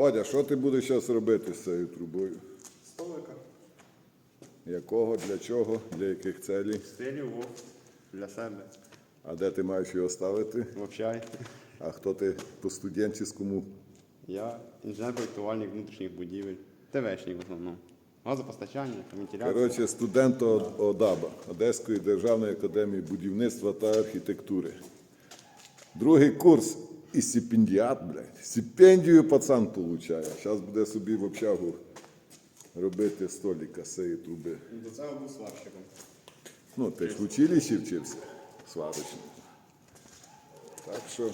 Бодя, що ти будеш зараз робити з цією трубою? Столика. Якого, для чого, для яких целей? Стилів для себе. А де ти маєш його ставити? В общагі. А хто ти по студентському? Я інженер-проєктувальник внутрішніх будівель. ТВшник в основному. Газопостачання, вентиляція. Коротше, студент ОДАБа, Одеської державної академії будівництва та архітектури. Другий курс і стипендіат, блядь. Стипендію пацан получає. Зараз буде собі в общагу робити століка з цієї труби. До цього був сварщиком. Ну, ти ж в училищі вчився сварочним. Так що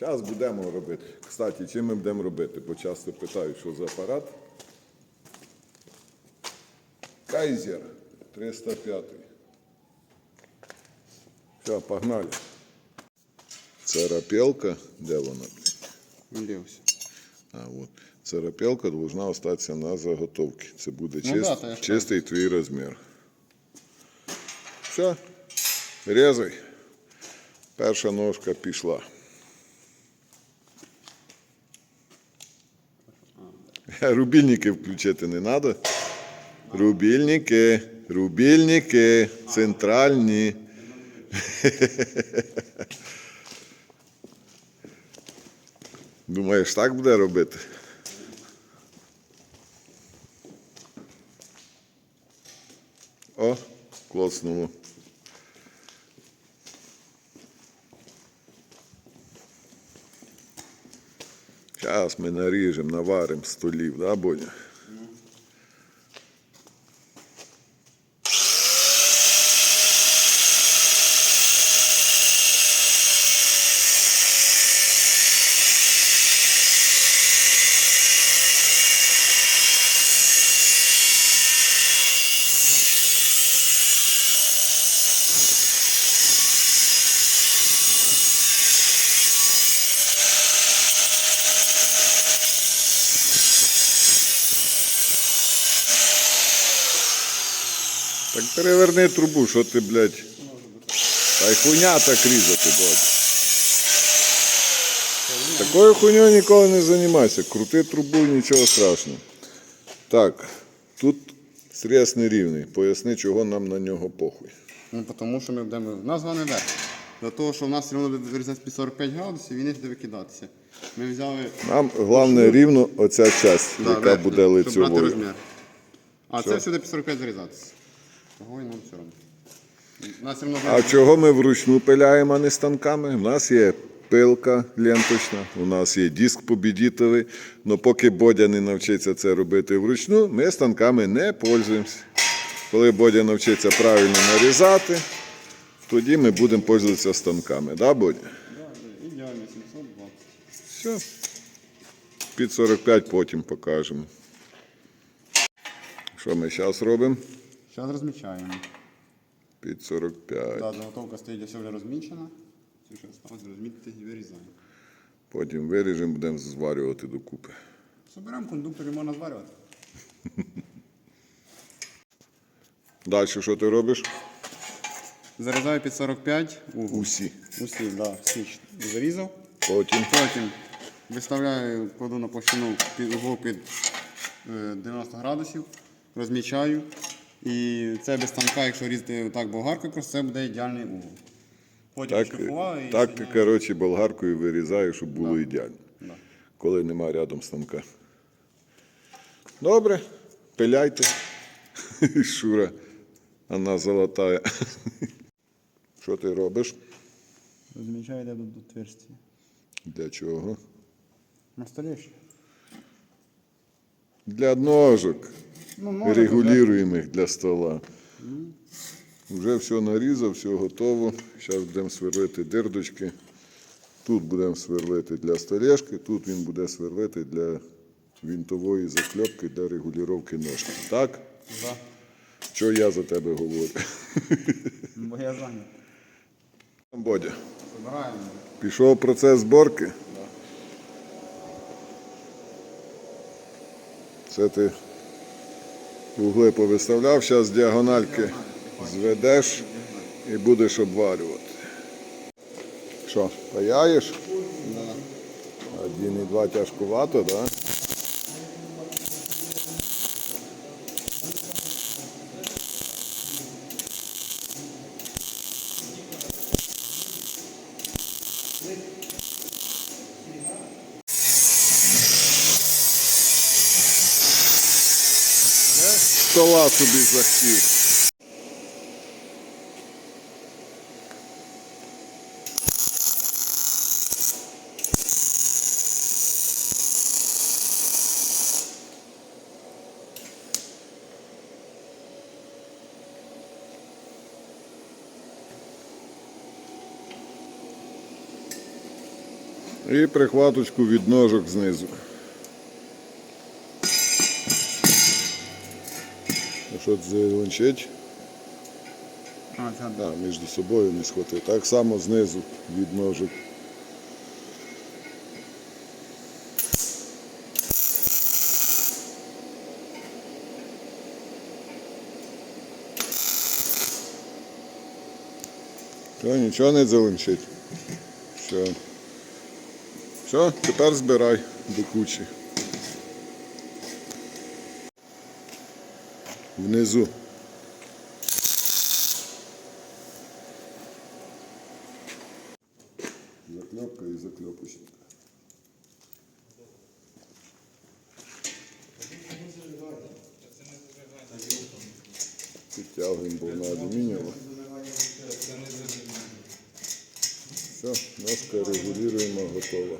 зараз будемо робити. Кстати, чим ми будемо робити? Бо часто питають, що за апарат. Кайзер 305. Все, погнали. Царапелка, де вона? Дивився. А, от. Царапелка должна остатися на заготовці. Це буде Ну чист- да, чистий твій розмір. Все, різай. Перша ножка пішла. Рубільники включити не треба. Рубільники, рубільники, центральні. Думаєш, так буде робити? О, клоцнуло. Зараз ми наріжемо, наваримо столів, да, Боня? Так переверни трубу, що ти, блядь. Та й хуйня так різати, Бодя. Такою хуйньою ніколи не займайся. Крути трубу, нічого страшного. Так, тут срез нерівний. Поясни, чого нам на нього похуй. Ну, тому що ми будемо. У нас головне верх. Для того, що в нас все одно буде вирізати під 45 градусів, він не буде викидатися. Ми взяли. Нам головне рівно оця часть, да, яка верх, буде щоб брати лицьовою. розмір. А це все буде під 45 зарізатися. Того і нам все одно. Нас все одно А чого ми вручну пиляємо, а не станками? У нас є пилка ленточна, у нас є диск побідітовий. але поки Бодя не навчиться це робити вручну, ми станками не пользуємося. Коли Бодя навчиться правильно нарізати, тоді ми будемо пользуватися станками. Да, Бодя? Да, ідеально, 720. Все. Під 45 потім покажемо. Що ми зараз робимо? Зараз розмічаємо. Під 45. Да, заготовка стоїть все вже розмічена. Все, що розмітити і вирізаємо. Потім виріжемо, будемо зварювати докупи. Соберемо кондуктор і можна зварювати. Далі що ти робиш? Зарізаю під 45 угол. Усі. Усі, да, всі зарізав. Потім Потім виставляю, кладу на площину під угол під е, 90 градусів, розмічаю. І це без станка, якщо різати так болгаркою, просто це буде ідеальний угол. Потім так, шліфуваю і так ти, коротше, болгаркою вирізаєш, щоб було ідеально. Да. Коли нема рядом станка. Добре, пиляйте. Шура, вона золотая. Що ти робиш? Розмічаю, де до отверстия. Для чого? На столі ще. Для ножок. Ну, Регулюємих для стола. Вже все нарізав, все готово. Зараз будемо сверлити дирдочки. Тут будемо сверлити для столешки, тут він буде сверлити для вінтової закльопки для регулювання ножки. Так? Да. Що я за тебе говорю? Бо я зайнятий. Бодя, Збираємо. пішов процес зборки. Це ти угли повиставляв, зараз діагональки зведеш і будеш обварювати. Що, паяєш? Да. Один і два тяжкувато, так? Да? Стола собі захотів. І прихваточку від ножок знизу. Що це ланчить? А, це між собою не схватив. Так само знизу від ножок. Все, нічого не залинчить. Все. Все, тепер збирай до кучі. Внизу. Заклепка і заклепочка. Підтягуємо, бо вона алюмінієва. Все, носка регулюємо, готова.